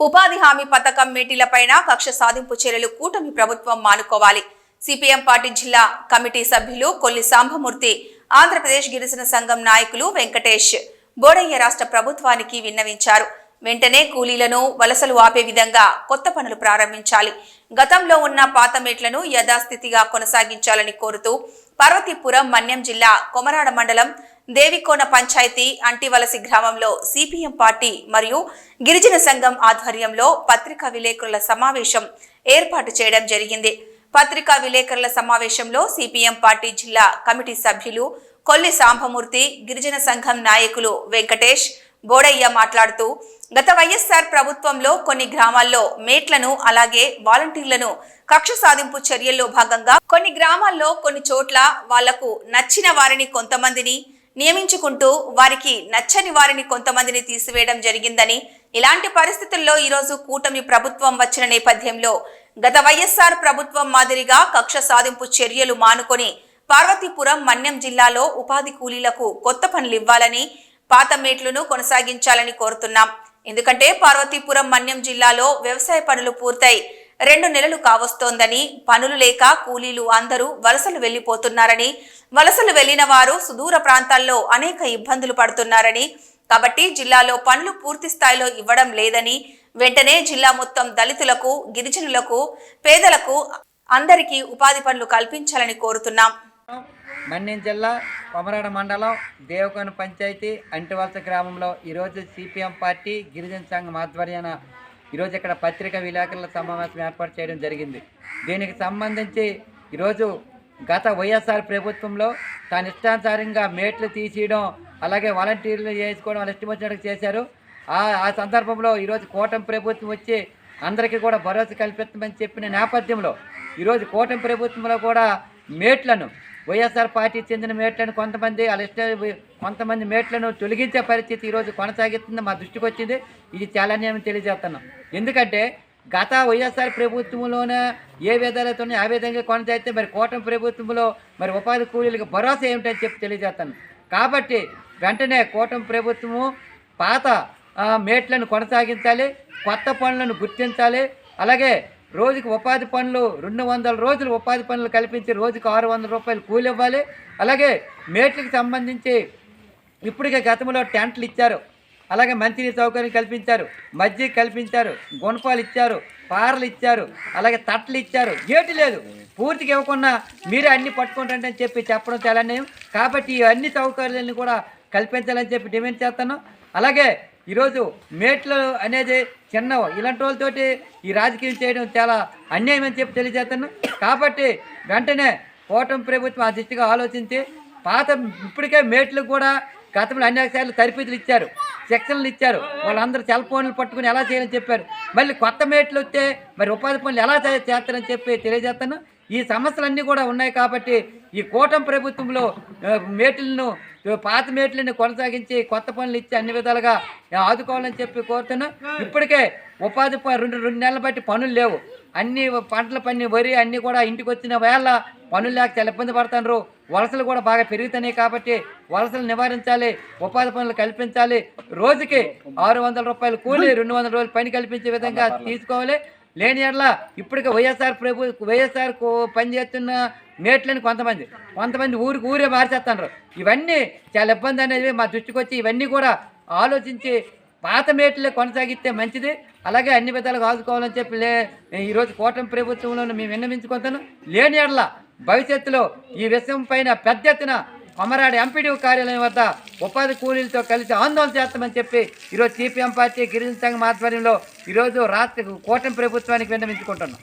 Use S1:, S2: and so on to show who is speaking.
S1: ఉపాధి హామీ పథకం మీటీలపైన కక్ష సాధింపు చర్యలు కూటమి ప్రభుత్వం మానుకోవాలి. సిపిఎం పార్టీ జిల్లా కమిటీ సభ్యులు కొల్లి సాంబమూర్తి ఆంధ్రప్రదేశ్ గిరిజన సంఘం నాయకులు వెంకటేష్ బోడయ్య రాష్ట్ర ప్రభుత్వానికి విన్నవించారు. వెంటనే కూలీలను వలసలు ఆపే విధంగా కొత్త పనులు ప్రారంభించాలి. గతంలో ఉన్న పాత మేట్లను యథాస్థితిగా కొనసాగించాలని కోరుతూ పార్వతీపురం మన్యం జిల్లా కొమరాడ మండలం దేవికోన పంచాయతీ అంటివలసి గ్రామంలో సిపిఎం పార్టీ మరియు గిరిజన సంఘం ఆధ్వర్యంలో పత్రికా విలేకరుల సమావేశం ఏర్పాటు చేయడం జరిగింది. పత్రికా విలేకరుల సమావేశంలో సిపిఎం పార్టీ జిల్లా కమిటీ సభ్యులు కొల్లి సాంబమూర్తి గిరిజన సంఘం నాయకులు వెంకటేష్ బోడయ్య మాట్లాడుతూ గత వైఎస్ఆర్ ప్రభుత్వంలో కొన్ని గ్రామాల్లో మేట్లను అలాగే వాలంటీర్లను కక్ష సాధింపు చర్యల్లో భాగంగా కొన్ని గ్రామాల్లో కొన్ని చోట్ల వాళ్ళకు నచ్చిన వారిని కొంతమందిని నియమించుకుంటూ వారికి నచ్చని వారిని కొంతమందిని తీసివేయడం జరిగిందని ఇలాంటి పరిస్థితుల్లో ఈరోజు కూటమి ప్రభుత్వం వచ్చిన నేపథ్యంలో గత వైఎస్ఆర్ ప్రభుత్వం మాదిరిగా కక్ష సాధింపు చర్యలు మానుకొని పార్వతీపురం మన్యం జిల్లాలో ఉపాధి కూలీలకు కొత్త పనులు ఇవ్వాలని పాత మేట్లను కొనసాగించాలని కోరుతున్నాం. ఎందుకంటే పార్వతీపురం మన్యం జిల్లాలో వ్యవసాయ పనులు పూర్తయి రెండు నెలలు కావస్తోందని పనులు లేక కూలీలు అందరూ వలసలు వెళ్ళిపోతున్నారని వలసలు వెళ్ళిన వారు సుదూర ప్రాంతాల్లో అనేక ఇబ్బందులు పడుతున్నారని కాబట్టి జిల్లాలో పనులు పూర్తి స్థాయిలో ఇవ్వడం లేదని వెంటనే జిల్లా మొత్తం దళితులకు గిరిజనులకు పేదలకు అందరికీ ఉపాధి పనులు కల్పించాలని కోరుతున్నాం.
S2: మన్యం జిల్లా కొమరాడ మండలం దేవకోన పంచాయతీ అంటివలస గ్రామంలో ఈరోజు సిపిఎం పార్టీ గిరిజన సంఘం ఆధ్వర్యాన ఈరోజు ఇక్కడ పత్రికా విలేకరుల సమావేశం ఏర్పాటు చేయడం జరిగింది. దీనికి సంబంధించి ఈరోజు గత వైఎస్ఆర్ ప్రభుత్వంలో తన ఇష్టానుసారంగా మేట్లు తీసేయడం అలాగే వాలంటీర్లు చేసుకోవడం వాళ్ళు ఇష్టం వచ్చినట్టు చేశారు. ఆ ఆ సందర్భంలో ఈరోజు కూటమి ప్రభుత్వం వచ్చి అందరికీ కూడా భరోసా కల్పిస్తామని చెప్పిన నేపథ్యంలో ఈరోజు కూటమి ప్రభుత్వంలో కూడా మేట్లను వైఎస్ఆర్ పార్టీ చెందిన మేట్లను కొంతమంది వాళ్ళ కొంతమంది మేట్లను తొలగించే పరిస్థితి ఈరోజు కొనసాగుతుంది మా దృష్టికి వచ్చింది. ఇది చాలా నేను తెలియజేస్తున్నాం. ఎందుకంటే గత వైఎస్ఆర్ ప్రభుత్వంలోనే ఏ విధాలతోనే ఆ విధంగా కొనసాగితే మరి కూటమి ప్రభుత్వంలో మరి ఉపాధి కూలీలకు భరోసా ఏమిటని చెప్పి తెలియజేస్తాను కాబట్టి వెంటనే కూటమి ప్రభుత్వము పాత మేట్లను కొనసాగించాలి కొత్త పనులను గుర్తించాలి అలాగే రోజుకి ఉపాధి పనులు రెండు వందల రోజులు ఉపాధి పనులు కల్పించి రోజుకు ఆరు వందల రూపాయలు కూలి ఇవ్వాలి. అలాగే మేట్లకు సంబంధించి ఇప్పటికే గతంలో టెంట్లు ఇచ్చారు. అలాగే మంచినీటి సౌకర్యం కల్పించారు. మజ్జిగ కల్పించారు. గుణపాలు ఇచ్చారు. పారలు ఇచ్చారు. అలాగే తట్టలు ఇచ్చారు. ఏటి లేదు. పూర్తిగా ఇవ్వకుండా మీరే అన్ని పట్టుకుంటారని చెప్పి చెప్పడం చాలా అన్యాయం. కాబట్టి ఈ అన్ని సౌకర్యాలను కూడా కల్పించాలని చెప్పి డిమాండ్ చేస్తాను అలాగే ఈరోజు మేట్లు అనేది చిన్న ఇలాంటి వాళ్ళతోటి ఈ రాజకీయం చేయడం చాలా అన్యాయం అని చెప్పి తెలియజేస్తున్నాం. కాబట్టి వెంటనే కూటమి ప్రభుత్వం ఆ దృష్టిగా ఆలోచించి పాత ఇప్పటికే మేట్లు కూడా గతంలో అనేక సార్లు తరఫీదులు ఇచ్చారు శిక్షణలు ఇచ్చారు. వాళ్ళందరూ సెల్ ఫోన్లు పట్టుకుని ఎలా చేయాలని చెప్పారు. మళ్ళీ కొత్త మేట్లు వస్తే మరి ఉపాధి పనులు ఎలా చేస్తారని చెప్పి తెలియజేస్తాను ఈ సమస్యలన్నీ కూడా ఉన్నాయి కాబట్టి ఈ కూటమి ప్రభుత్వంలో మేట్లను పాత మేట్లను కొనసాగించి కొత్త పనులు ఇచ్చి అన్ని విధాలుగా ఆదుకోవాలని చెప్పి కోరుతున్నా. ఇప్పటికే ఉపాధి రెండు రెండు నెలలు బట్టి పనులు లేవు. అన్ని పంటల పని వరి అన్నీ కూడా ఇంటికి వచ్చిన వేళ పనులు లేక చాలా ఇబ్బంది పడుతున్నారు. వలసలు కూడా బాగా పెరుగుతున్నాయి కాబట్టి వలసలు నివారించాలి ఉపాధి పనులు కల్పించాలి. రోజుకి ఆరు వందల రూపాయలు కూలి రెండు వందల రోజులు పని కల్పించే విధంగా తీసుకోవాలి. లేని ఎడల ఇప్పటికే వైఎస్ఆర్ ప్రభు వైఎస్ఆర్ పనిచేస్తున్న మేట్లని కొంతమంది కొంతమంది ఊరికి ఊరే మార్చేస్తున్నారు ఇవన్నీ చాలా ఇబ్బంది అనేది మా దృష్టికి వచ్చి ఇవన్నీ కూడా ఆలోచించి పాత మేట్లే కొనసాగిస్తే మంచిది. అలాగే అన్ని విధాలుగా ఆదుకోవాలని చెప్పి లే ఈరోజు కూటమి ప్రభుత్వంలో మేము విన్నవించుకుంటాను లేని ఎడల భవిష్యత్తులో ఈ విషయం పైన పెద్ద ఎత్తున కొమరాడి ఎంపీడీ కార్యాలయం వద్ద ఉపాధి కూలీలతో కలిసి ఆందోళన చేస్తామని చెప్పి ఈరోజు సిపిఎం పార్టీ గిరిజన సంఘం ఆధ్వర్యంలో ఈరోజు రాష్ట్ర కూటమి ప్రభుత్వానికి విన్నవించుకుంటున్నాం.